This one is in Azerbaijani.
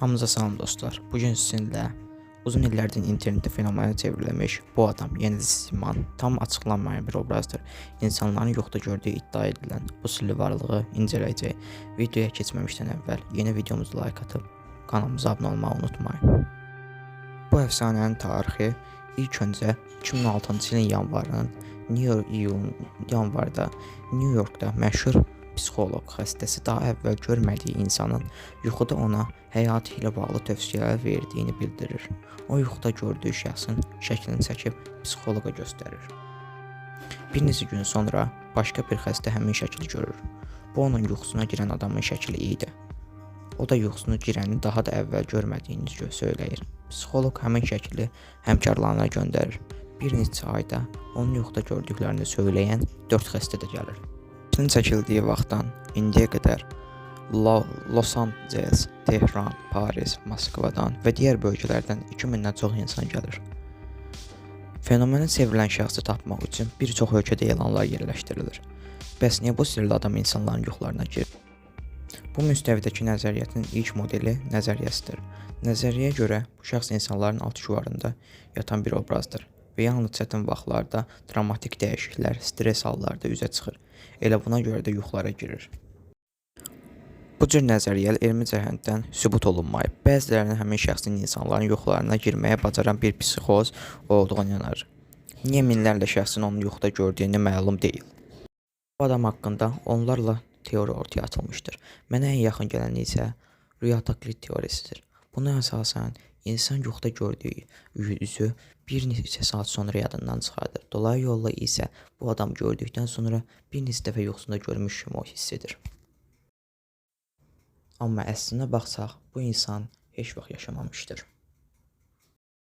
Hamınıza salam dostlar. Bu gün sizinlə uzun illərdir internetdə fenomena çevrilmiş bu adam Yeni Siman tam açıqlanmayan bir obrazdır. İnsanların yoxda gördüyü iddia edilən bu sirli varlığı incələyəcək. Videoya keçməmişdən əvvəl yeni videomuza like atıb kanalımıza abunə olmağı unutmayın. Bu əfsanənin tarixi ilk öncə 2006-cı ilin yanvarının New York iyulun yanvarda New Yorkda məşhur psixoloq xəstəsi daha əvvəl görmədiyi insanın yuxuda ona həyatı ilə bağlı tövsiyələr verdiyini bildirir. O yuxuda gördüyü şəxsin şəklini çəkib psixoloqa göstərir. Bir neçə gün sonra başqa bir xəstə həmin şəkli görür. Bu onun yuxusuna girən adamın şəkli idi. O da yuxusunu girəni daha da əvvəl görmədiyini gö- söyləyir. Psixoloq həmin şəkli həmkarlarına göndərir. Bir neçə ayda onun yuxuda gördüklərini söyləyən 4 xəstə də gəlir. Şəklin çəkildiyi vaxtdan indiyə qədər Lo- Los Angeles, Tehran, Paris, Moskvadan və digər bölgələrdən 2000-dən çox insan gəlir. Fenomenin sevilən şəxsi tapmaq üçün bir çox ölkədə elanlar yerləşdirilir. Bəs niyə bu sirli adam insanların yuxularına girir? Bu müstəvidəki nəzəriyyətin ilk modeli nəzəriyyəsidir. Nəzəriyyəyə görə bu şəxs insanların alt küvarında yatan bir obrazdır və yalnız çətin vaxtlarda travmatik dəyişikliklər, stress hallarda üzə çıxır. Elə buna görə də yuxulara girir. Bu cür nəzəriyyə elmi cəhətdən sübut olunmayıb. Bəzilərinin həmin şəxsin insanların yuxularına girməyə bacaran bir psixoz olduğunu inanır. Niyə minlərlə şəxsin onun yuxuda gördüyünü məlum deyil. Bu adam haqqında onlarla teoriya ortaya atılmışdır. Mənə ən yaxın gələni isə rüya taklit teorisidir. Buna əsasən insan yuxuda gördüyü üzü bir neçə saat sonra yadından çıxardır. Dolayı yolla isə bu adam gördükdən sonra bir neçə dəfə yuxusunda görmüş kimi o hiss edir. Amma əslində baxsaq, bu insan heç vaxt yaşamamışdır.